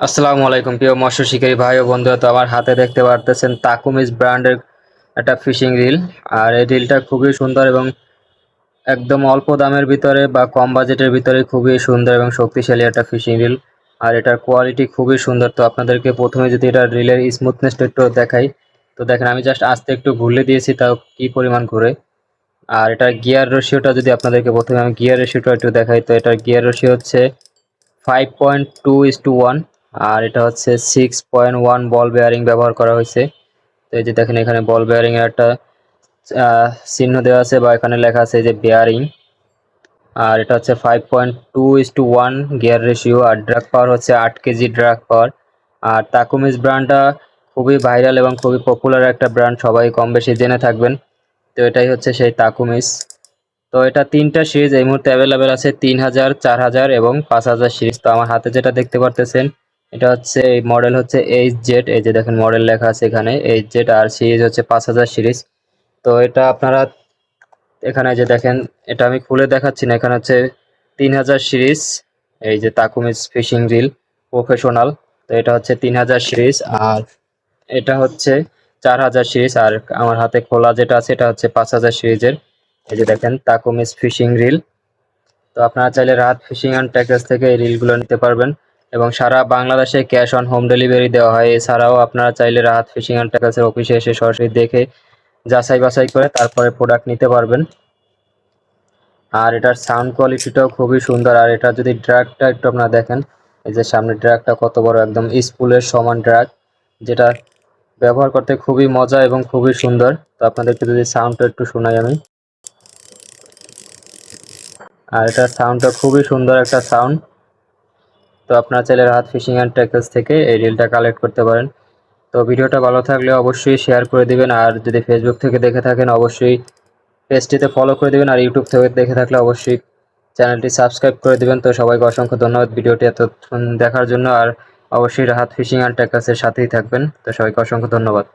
আসসালামু আলাইকুম, প্রিয় মৎস্য শিকারী ভাই ও বন্ধুরা। তো আমার হাতে দেখতে পারতেছেন তাকুমিস ব্র্যান্ডের একটা ফিশিং রিল। আর এই রিলটা খুবই সুন্দর এবং একদম অল্প দামের ভিতরে বা কম বাজেটের ভিতরে খুবই সুন্দর এবং শক্তিশালী একটা ফিশিং রিল। আর এটার কোয়ালিটি খুবই সুন্দর। তো আপনাদেরকে প্রথমে যদি এটা রিলের স্মুথনেসটা একটু দেখাই, তো দেখেন আমি জাস্ট আস্তে একটু ঘুরলে দিয়েছি, তাও কি পরিমাণ ঘুরে। আর এটার গিয়ার রেশিওটা যদি আপনাদেরকে প্রথমে আমি গিয়ার রেশিওটা একটু দেখাই, তো এটার গিয়ার রেশিও হচ্ছে five point two is two one আর এটা হচ্ছে six point one ball bearing ব্যবহার করা হয়েছে। তো এই যে দেখেন এখানে বল বেয়ারিং এর একটা চিহ্ন দেওয়া আছে বা এখানে লেখা আছে যে বেয়ারিং আর এটা হচ্ছে five point two is two one gear ratio R drag power হচ্ছে আট কেজি ড্রাগ পাওয়ার আর তাকুমিস ব্র্যান্ডটা খুবই ভাইরাল এবং খুবই পপুলার একটা ব্র্যান্ড সবাই কম বেশি জেনে থাকবেন। তো এটাই হচ্ছে সেই তাকুমিস তো এটা তিনটা সিরিজ এই মুহূর্তে অ্যাভেলেবেল আছে তিন হাজার, চার হাজার এবং পাঁচ হাজার সিরিজ তো আমার হাতে যেটা দেখতে পারতেছেন এটা হচ্ছে, এই মডেল হচ্ছে এইচ জেড এই যে দেখেন মডেল লেখা আছে এখানে এইচ জেড আর সিরিজ হচ্ছে পাঁচ হাজার সিরিজ তো এটা আপনারা এখানে যে দেখেন, এটা আমি খুলে দেখাচ্ছি না, এখানে হচ্ছে তিন হাজার সিরিজ এই যে তাকুমিজ ফিশিং রিল প্রফেশনাল। তো এটা হচ্ছে তিন হাজার সিরিজ আর এটা হচ্ছে চার হাজার সিরিজ আর আমার হাতে খোলা যেটা আছে, এটা হচ্ছে পাঁচ হাজার সিরিজের এই যে দেখেন, তাকুমিজ ফিশিং রিল। তো আপনারা চাইলে রাত ফিশিং অ্যান্ড ট্যাকেস থেকে এই রিলগুলো নিতে পারবেন। এবং সারা বাংলাদেশে ক্যাশ অন হোম ডেলিভারি দেওয়া হয়। এছাড়াও আপনারা চাইলে রাত ফিশিং অ্যান্ড ট্যাকেসের অফিসে এসে সরাসরি দেখে, যাচাই বাছাই করে তারপরে প্রোডাক্ট নিতে পারবেন। আর এটার সাউন্ড কোয়ালিটিটাও খুবই সুন্দর। আর এটা যদি ড্রাগটা একটু আপনারা দেখেন, এই যে সামনে ড্রাগটা কত বড়, একদম স্পুলের সমান ড্রাগ যেটা ব্যবহার করতে খুবই মজা এবং খুবই সুন্দর। তো আপনাদেরকে যদি সাউন্ডটা একটু শোনাই আমি। আর এটার সাউন্ডটা খুবই সুন্দর একটা সাউন্ড তো আপনারা চাইলে রাহাত ফিশিং অ্যান্ড ট্যাকেলস থেকে এই রিলটা কালেক্ট করতে পারেন। তো ভিডিওটা ভালো থাকলে অবশ্যই শেয়ার করে দেবেন, আর যদি ফেসবুক থেকে দেখে থাকেন অবশ্যই পেজটিতে ফলো করে দেবেন, আর ইউটিউব থেকে দেখে থাকলে অবশ্যই চ্যানেলটি সাবস্ক্রাইব করে দেবেন। তো সবাইকে অসংখ্য ধন্যবাদ ভিডিওটি এতক্ষণ দেখার জন্য, আর অবশ্যই রাহাত ফিশিং অ্যান্ড ট্যাকাসের সাথেই থাকবেন। তো সবাইকে অসংখ্য ধন্যবাদ।